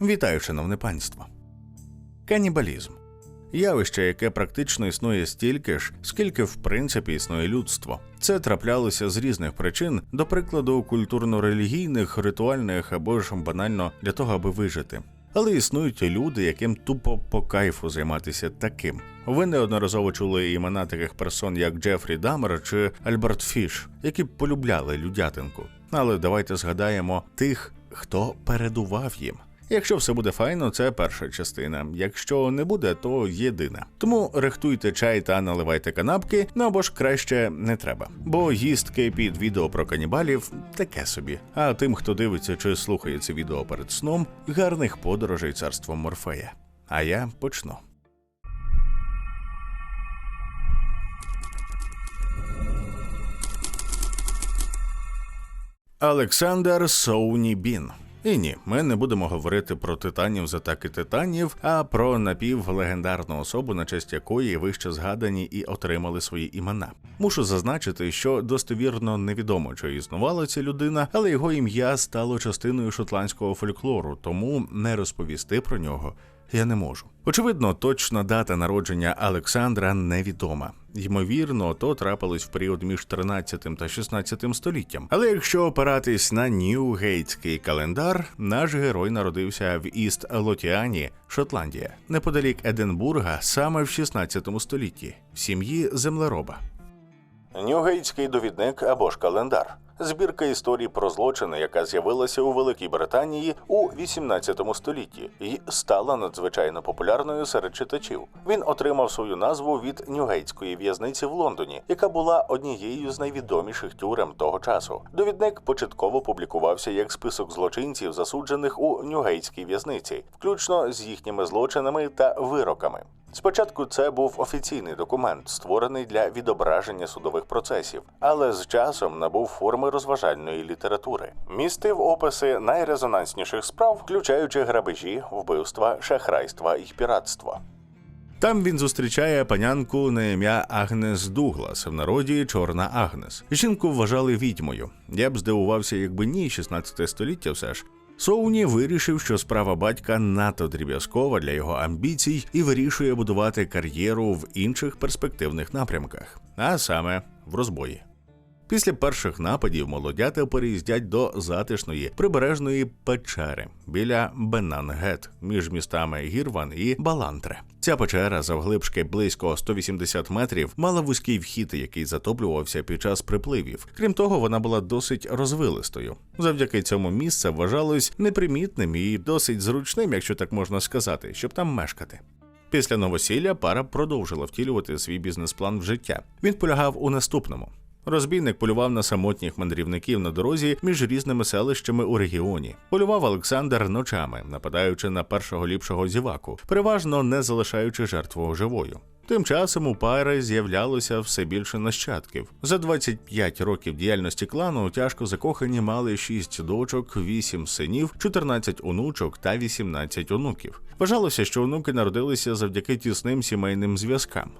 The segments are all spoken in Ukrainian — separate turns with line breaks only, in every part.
Вітаю, шановне панство. Канібалізм явище, яке практично існує стільки ж, скільки в принципі існує людство. Це траплялося з різних причин, до прикладу, культурно-релігійних, ритуальних або ж банально для того, аби вижити. Але існують люди, яким тупо по кайфу займатися таким. Ви неодноразово чули імена таких персон, як Джефрі Дамер чи Альберт Фіш, які полюбляли людятинку. Але давайте згадаємо тих, хто передував їм. Якщо все буде файно, це перша частина. Якщо не буде, то єдина. Тому рихтуйте чай та наливайте канапки, ну або ж краще не треба. Бо їстки під відео про канібалів таке собі. А тим, хто дивиться чи слухає це відео перед сном, гарних подорожей царством Морфея. А я почну. Олександр Соуні Бін. І ні, ми не будемо говорити про титанів з атаки титанів, а про напівлегендарну особу, на честь якої вище згадані і отримали свої імена. Мушу зазначити, що достовірно невідомо, чи існувала ця людина, але його ім'я стало частиною шотландського фольклору, тому не розповісти про нього я не можу. Очевидно, точна дата народження Олександра невідома. Ймовірно, то трапилось в період між 13 та 16 століттям. Але якщо опиратись на Ньюгейтський календар, наш герой народився в Іст Лотіані, Шотландія, неподалік Единбурга, саме в 16 столітті, в сім'ї землероба. Ньюгейтський довідник або ж календар. Збірка історій про злочини, яка з'явилася у Великій Британії у 18 столітті і стала надзвичайно популярною серед читачів. Він отримав свою назву від Ньюгейтської в'язниці в Лондоні, яка була однією з найвідоміших тюрем того часу. Довідник початково публікувався як список злочинців, засуджених у Ньюгейтській в'язниці, включно з їхніми злочинами та вироками. Спочатку це був офіційний документ, створений для відображення судових процесів, але з часом набув форми розважальної літератури. Містив описи найрезонансніших справ, включаючи грабежі, вбивства, шахрайства і піратство. Там він зустрічає панянку на ім'я Агнес Дуглас, в народі Чорна Агнес. Жінку вважали відьмою. Я б здивувався, якби ні, 16 століття все ж. Соуні вирішив, що справа батька надто дріб'язкова для його амбіцій і вирішує будувати кар'єру в інших перспективних напрямках, а саме в розбої. Після перших нападів молодята переїздять до затишної прибережної печери біля Бенангет між містами Гірван і Балантре. Ця печера завглибшки близько 180 метрів мала вузький вхід, який затоплювався під час припливів. Крім того, вона була досить розвилистою. Завдяки цьому місце вважалось непримітним і досить зручним, якщо так можна сказати, щоб там мешкати. Після новосілля пара продовжила втілювати свій бізнес-план в життя. Він полягав у наступному. Розбійник полював на самотніх мандрівників на дорозі між різними селищами у регіоні. Полював Олександр ночами, нападаючи на першого ліпшого зіваку, переважно не залишаючи жертву живою. Тим часом у пари з'являлося все більше нащадків. За 25 років діяльності клану тяжко закохані мали 6 дочок, 8 синів, 14 онучок та 18 онуків. Вважалося, що онуки народилися завдяки тісним сімейним зв'язкам.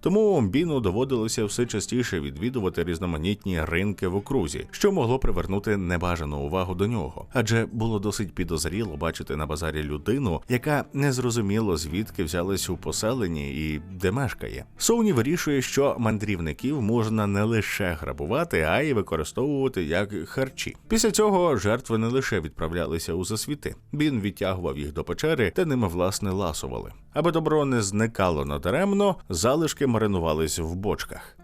Тому Біну доводилося все частіше відвідувати різноманітні ринки в окрузі, що могло привернути небажану увагу до нього, адже було досить підозріло бачити на базарі людину, яка незрозуміло звідки взялась у поселенні і де мешкає. Соуні вирішує, що мандрівників можна не лише грабувати, а й використовувати як харчі. Після цього жертви не лише відправлялися у засвіти. Бін відтягував їх до печери та ними власне ласували. Аби добро не зникало надаремно, залишки маринувались в бочках.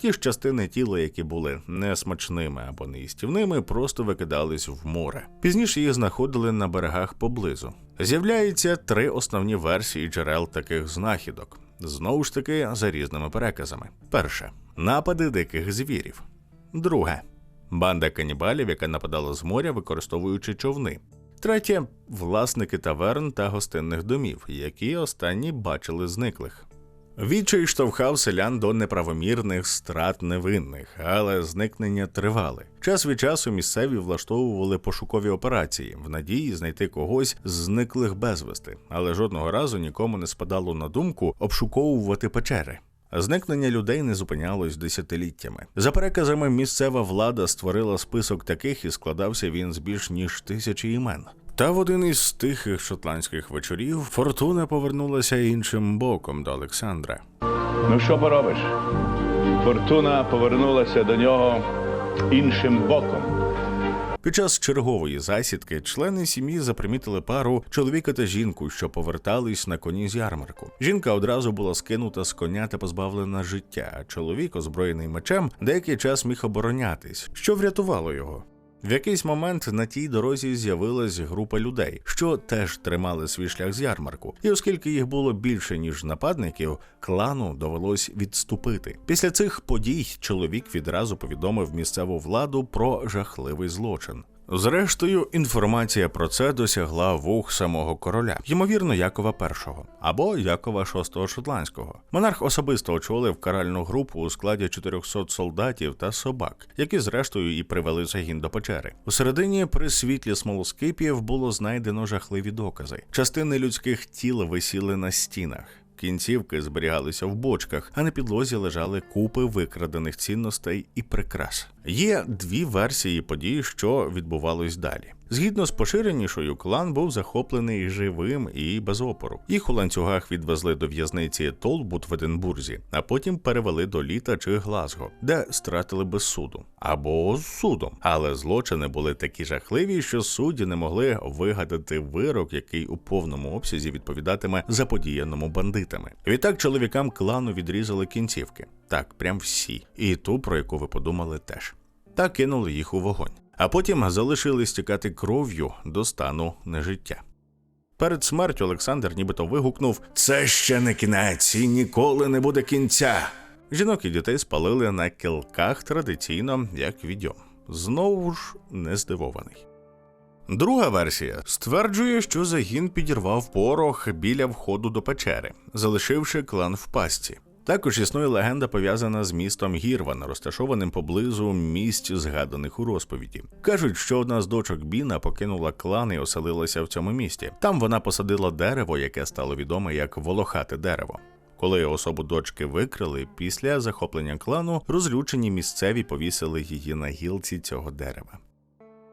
Ті ж частини тіла, які були несмачними або неїстівними, просто викидались в море. Пізніше їх знаходили на берегах поблизу. З'являються три основні версії джерел таких знахідок. Знову ж таки, за різними переказами. Перше напади диких звірів. Друге банда канібалів, яка нападала з моря, використовуючи човни. Третє власники таверн та гостинних домів, які останні бачили зниклих. Відчай штовхав селян до неправомірних страт невинних, але зникнення тривали. Час від часу місцеві влаштовували пошукові операції в надії знайти когось з зниклих безвісти, але жодного разу нікому не спадало на думку обшуковувати печери. Зникнення людей не зупинялось десятиліттями. За переказами, місцева влада створила список таких і складався він з більш ніж тисячі імен. Та в один із тихих шотландських вечорів фортуна повернулася іншим боком до Олександра.
Ну що поробиш? Фортуна повернулася до нього іншим боком.
Під час чергової засідки члени сім'ї запримітили пару чоловіка та жінку, що повертались на коні з ярмарку. Жінка одразу була скинута з коня та позбавлена життя. А чоловік, озброєний мечем, деякий час міг оборонятись, що врятувало його. В якийсь момент на тій дорозі з'явилась група людей, що теж тримали свій шлях з ярмарку. І оскільки їх було більше ніж нападників, клану довелось відступити. Після цих подій чоловік відразу повідомив місцеву владу про жахливий злочин. Зрештою, інформація про це досягла вух самого короля, ймовірно, Якова І або Якова VI Шотландського. Монарх особисто очолив каральну групу у складі 400 солдатів та собак, які зрештою і привели загін до печери. У середині при світлі смолоскипів було знайдено жахливі докази. Частини людських тіл висіли на стінах. Кінцівки зберігалися в бочках, а на підлозі лежали купи викрадених цінностей і прикрас. Є дві версії подій, що відбувалось далі. Згідно з поширенішою, клан був захоплений живим і без опору. Їх у ланцюгах відвезли до в'язниці Толбут в Единбурзі, а потім перевели до Літа чи Глазго, де стратили без суду або з судом. Але злочини були такі жахливі, що судді не могли вигадати вирок, який у повному обсязі відповідатиме заподіяному бандитами. Відтак чоловікам клану відрізали кінцівки. Так, прям всі, і ту, про яку ви подумали, теж та кинули їх у вогонь а потім залишили стікати кров'ю до стану нежиття. Перед смертю Олександр нібито вигукнув: Це ще не кінець і ніколи не буде кінця. Жінок і дітей спалили на кілках традиційно, як відьом. Знову ж не здивований. Друга версія стверджує, що загін підірвав порох біля входу до печери, залишивши клан в пастці. Також існує легенда пов'язана з містом Гірван, розташованим поблизу місць, згаданих у розповіді. Кажуть, що одна з дочок Біна покинула клан і оселилася в цьому місті. Там вона посадила дерево, яке стало відоме як волохате дерево. Коли особу дочки викрили, після захоплення клану розлючені місцеві повісили її на гілці цього дерева.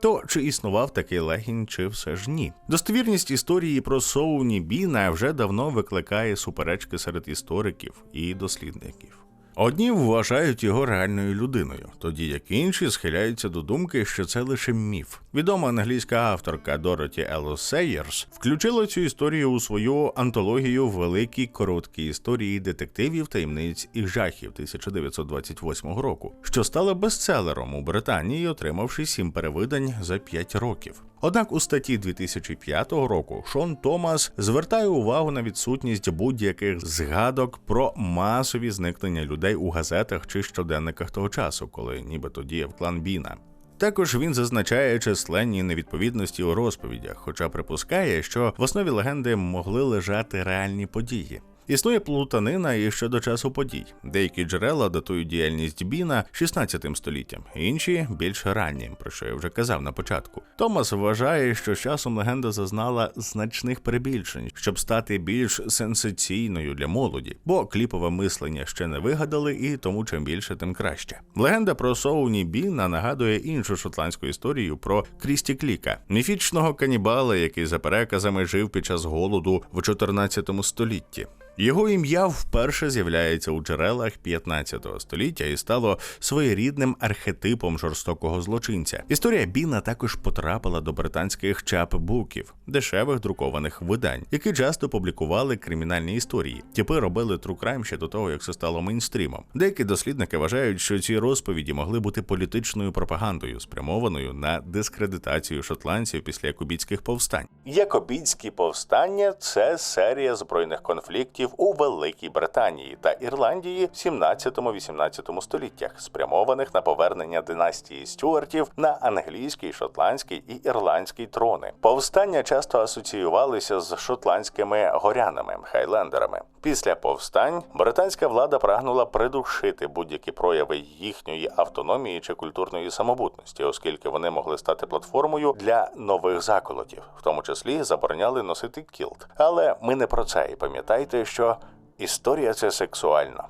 То чи існував такий легінь, чи все ж ні? Достовірність історії про Соуні Біна вже давно викликає суперечки серед істориків і дослідників. Одні вважають його реальною людиною, тоді як інші схиляються до думки, що це лише міф. Відома англійська авторка Дороті Ело Сейерс включила цю історію у свою антологію великі короткі історії детективів, таємниць і жахів 1928 року, що стала бестселером у Британії, отримавши сім перевидань за п'ять років. Однак у статті 2005 року Шон Томас звертає увагу на відсутність будь-яких згадок про масові зникнення людей у газетах чи щоденниках того часу, коли нібито діяв клан Біна. Також він зазначає численні невідповідності у розповідях, хоча припускає, що в основі легенди могли лежати реальні події. Існує плутанина і щодо часу подій. Деякі джерела датують діяльність Біна 16 століттям, інші більш раннім, про що я вже казав на початку. Томас вважає, що з часом легенда зазнала значних перебільшень, щоб стати більш сенсаційною для молоді, бо кліпове мислення ще не вигадали, і тому чим більше, тим краще. Легенда про Соуні Біна нагадує іншу шотландську історію про Крісті Кліка, міфічного канібала, який за переказами жив під час голоду в 14 столітті. Його ім'я вперше з'являється у джерелах 15 століття і стало своєрідним архетипом жорстокого злочинця. Історія Біна також потрапила до британських чапбуків, дешевих друкованих видань, які часто публікували кримінальні історії. Тіпи робили crime ще до того, як це стало мейнстрімом. Деякі дослідники вважають, що ці розповіді могли бути політичною пропагандою, спрямованою на дискредитацію шотландців після якобітських повстань. Якобітські повстання це серія збройних конфліктів у Великій Британії та Ірландії в 17-18 століттях, спрямованих на повернення династії Стюартів на англійський, шотландський і ірландський трони. Повстання часто асоціювалися з шотландськими горянами хайлендерами. Після повстань британська влада прагнула придушити будь-які прояви їхньої автономії чи культурної самобутності, оскільки вони могли стати платформою для нових заколотів, в тому числі забороняли носити кілт. Але ми не про це і пам'ятайте, що історія це сексуально.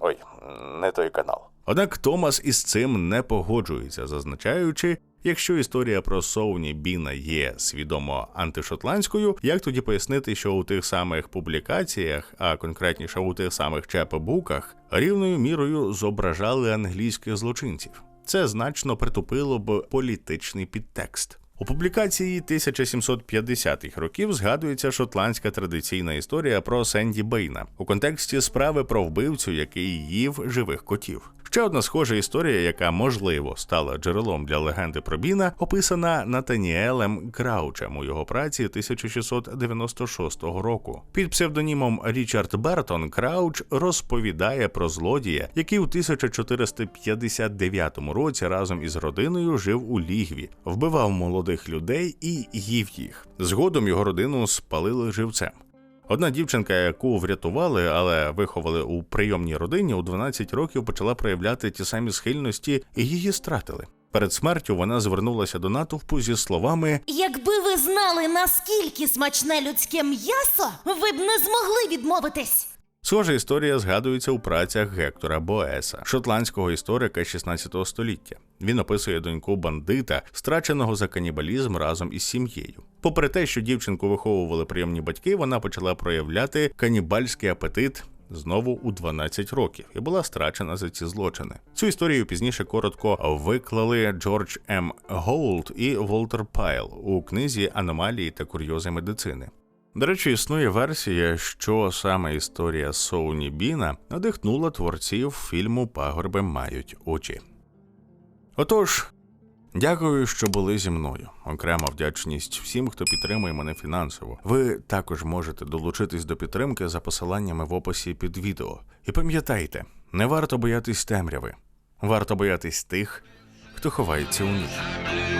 Ой, не той канал. Однак Томас із цим не погоджується, зазначаючи, якщо історія про Соуні Біна є свідомо антишотландською, як тоді пояснити, що у тих самих публікаціях, а конкретніше у тих самих чепебуках, рівною мірою зображали англійських злочинців. Це значно притупило б політичний підтекст. У публікації 1750-х років згадується шотландська традиційна історія про Сенді Бейна у контексті справи про вбивцю, який їв живих котів. Ще одна схожа історія, яка можливо стала джерелом для легенди про Біна, описана Натаніелем Краучем у його праці 1696 року. Під псевдонімом Річард Бертон Крауч розповідає про злодія, який у 1459 році разом із родиною жив у лігві, вбивав молодих людей і їв їх. Згодом його родину спалили живцем. Одна дівчинка, яку врятували, але виховали у прийомній родині, у 12 років почала проявляти ті самі схильності і її стратили. Перед смертю вона звернулася до натовпу зі словами
Якби ви знали, наскільки смачне людське м'ясо, ви б не змогли відмовитись.
Схожа історія згадується у працях Гектора Боеса, шотландського історика 16 століття. Він описує доньку бандита, страченого за канібалізм разом із сім'єю. Попри те, що дівчинку виховували прийомні батьки, вона почала проявляти канібальський апетит. Знову у 12 років і була страчена за ці злочини. Цю історію пізніше коротко виклали Джордж М. Гоулд і Волтер Пайл у книзі Аномалії та курйози медицини. До речі, існує версія, що саме історія Соуні Біна надихнула творців фільму Пагорби мають очі. Отож, дякую, що були зі мною. Окрема вдячність всім, хто підтримує мене фінансово. Ви також можете долучитись до підтримки за посиланнями в описі під відео. І пам'ятайте, не варто боятись темряви, варто боятись тих, хто ховається у ній.